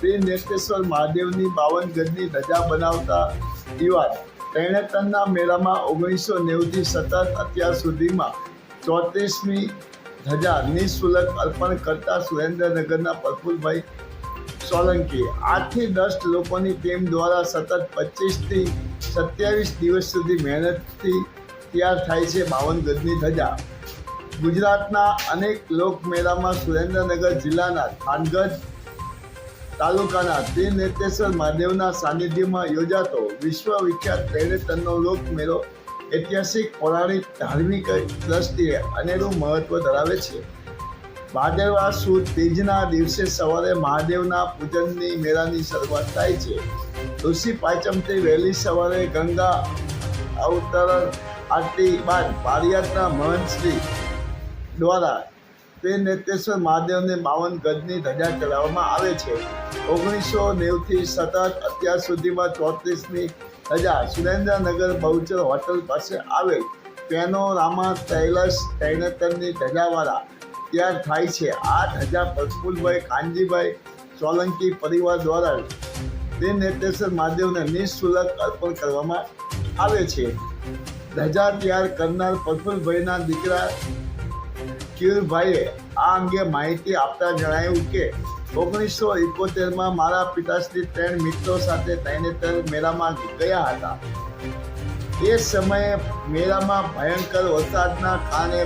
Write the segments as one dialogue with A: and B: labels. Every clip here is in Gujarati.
A: ત્રિનેત્રેશ્વર મહાદેવની બાવન ગજની ધજા બનાવતા દિવાલ તેણે તનના મેળામાં ઓગણીસો નેવુંથી સતત અત્યાર સુધીમાં ચોત્રીસમી ધજા નિઃશુલ્ક અર્પણ કરતા સુરેન્દ્રનગરના પ્રફુલભાઈ સોલંકી. આઠથી દસ લોકોની ટીમ દ્વારા સતત પચીસથી સત્યાવીસ દિવસ સુધી મહેનતથી તૈયાર થાય છે બાવન ગજની ધજા. ગુજરાતના અનેક લોકમેળામાં સુરેન્દ્રનગર જિલ્લાના થાનગઢ તાલુકાના ત્રિનેત્રેશ્વર મહાદેવના સાનિધ્યમાં યોજાતો વિશ્વ વિખ્યાત ત્રિનેત્રનો લોકમેળો ઐતિહાસિક, પૌરાણિક, ધાર્મિક દ્રષ્ટિએ અનેરું મહત્વ ધરાવે છે. ભાદરવા સુદ ત્રીજના દિવસે સવારે મહાદેવના પૂજનની મેળાની શરૂઆત થાય છે. ઋષિ પાંચમથી વહેલી સવારે ગંગા અવતરણ આરતી બાદ પારિયાતના મહંત શ્રી દ્વારા તે નેતેશ્વર મહાદેવને બાવન ગજની ધજા ચડાવવામાં આવે છે. ઓગણીસો નેવથી સતત અત્યાર સુધીમાં ચોત્રીસની ધજા સુરેન્દ્રનગર બહુચર હોટલ પાસે આવેલ પેનોરામા તૈલસ તૈનતરની ધજાવાળા તૈયાર થાય છે. આ ધજા પ્રફુલભાઈ કાનજીભાઈ સોલંકી પરિવાર દ્વારા તે ત્રિનેત્રેશ્વર મહાદેવને નિઃશુલ્ક અર્પણ કરવામાં આવે છે. ધજા તૈયાર કરનાર પ્રફુલભાઈના દીકરા કિરભાઈએ આ અંગે માહિતી આપતા જણાવ્યું કે, ઓગણીસો એકોતેરમાં મારા પિતાશ્રી ત્રણ મિત્રો સાથે તૈનેતર મેળામાં ગયા હતા. એ સમયે મેળામાં ભયંકર વરસાદના કારણે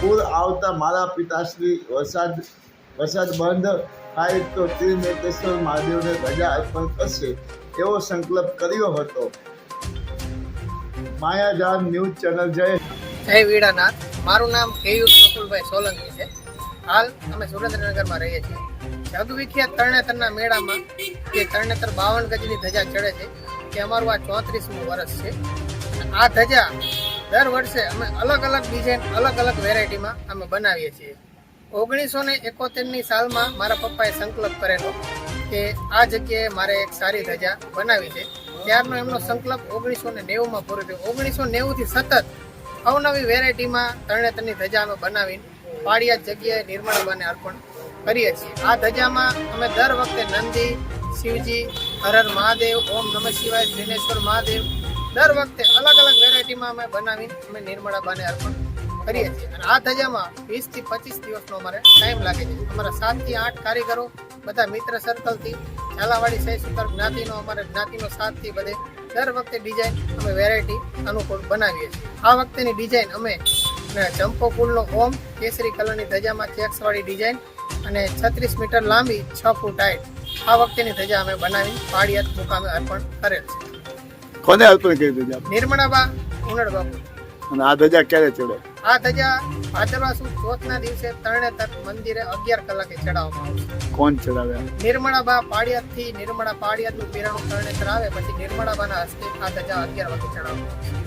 A: પૂર આવતા મારા પિતાશ્રી વરસાદ વરસાદ બંધ થાય તો ત્રિનેતેશ્વર મહાદેવને ધજા અર્પણ કરશે એવો સંકલ્પ કર્યો હતો. માયાજાન ન્યૂઝ ચેનલ જય
B: જય વીડાનાથ મારું નામ કેયુર પ્રફુલભાઈ સોલંકી છે. હાલ અમે સુરેન્દ્રનગરમાં રહીએ છીએ. જગવિખ્યાત તરણેતરના મેળામાં જે તરણેતર બાવન ગજની ધજા ચડે છે, તે અમારું આ ચોત્રીસમું વર્ષ છે. આ ધજા દર વર્ષે અમે અલગ અલગ ડિઝાઇન, અલગ અલગ વેરાયટીમાં અમે બનાવીએ છીએ. ઓગણીસો ને એકોતેરની સાલમાં મારા પપ્પાએ સંકલ્પ કરેલો કે આ જગ્યાએ મારે એક સારી ધજા બનાવી છે. ત્યારનો એમનો સંકલ્પ ઓગણીસો ને નેવુંમાં પૂરો થયો. ઓગણીસો નેવુંથી સતત અવનવી વેરાયટીમાં તરણેતરની ધજા અમે બનાવીને પાડિયા જગ્યાએ નિર્મળાબાને અર્પણ કરીએ છીએ. આ ધજામાં અમે દર વખતે નંદી, શિવજી હર હર મહાદેવ, ઓમ નમઃ શિવાય દિનેશ્વર મહાદેવ દર વખતે અલગ અલગ વેરાયટીમાં અમે બનાવીને અમે નિર્મળાબાને અર્પણ કરીએ છીએ. અને આ ધજામાં વીસથી પચીસ દિવસનો અમારે ટાઈમ લાગે છે. અમારા સાતથી આઠ કારીગરો બધા મિત્ર સર્કલથી ઝાલાવાડી સહી સુતર જ્ઞાતિનો, અમારે જ્ઞાતિનો સાથથી બધે દર વખતે ડિઝાઇન અમે વેરાયટી અનુકૂળ બનાવીએ છીએ. આ વખતેની ડિઝાઇન અમે ચંપો ફૂલનો ઓમ કેસરી કલરની ધજામાં ચેક્સવાળી ડિઝાઇન અને છત્રીસ મીટર લાંબી છ ફૂટ હાઈટ આ વખતેની ધજા અમે બનાવી પાળિયાત મુકામે અર્પણ કરેલ છે.
A: કોને અર્પણ કરી ધજા
B: નિર્મળાબા ઉનડબાપુ
A: અને આ ધજા ક્યારે ચડે?
B: આ ધજા ભાદરવા સુદ ચોથના દિવસે તરણેતર મંદિરે અગિયાર કલાકે ચડાવવામાં આવશે.
A: કોણ ચડાવ્યા
B: નિર્મળાબા પાડિયાદથી નિર્મળા પાડિયાદનું પીરાણું તરણેતર આવે પછી નિર્મળાબાના હસ્તે આ ધજા અગિયાર વાગે ચડાવવામાં આવશે.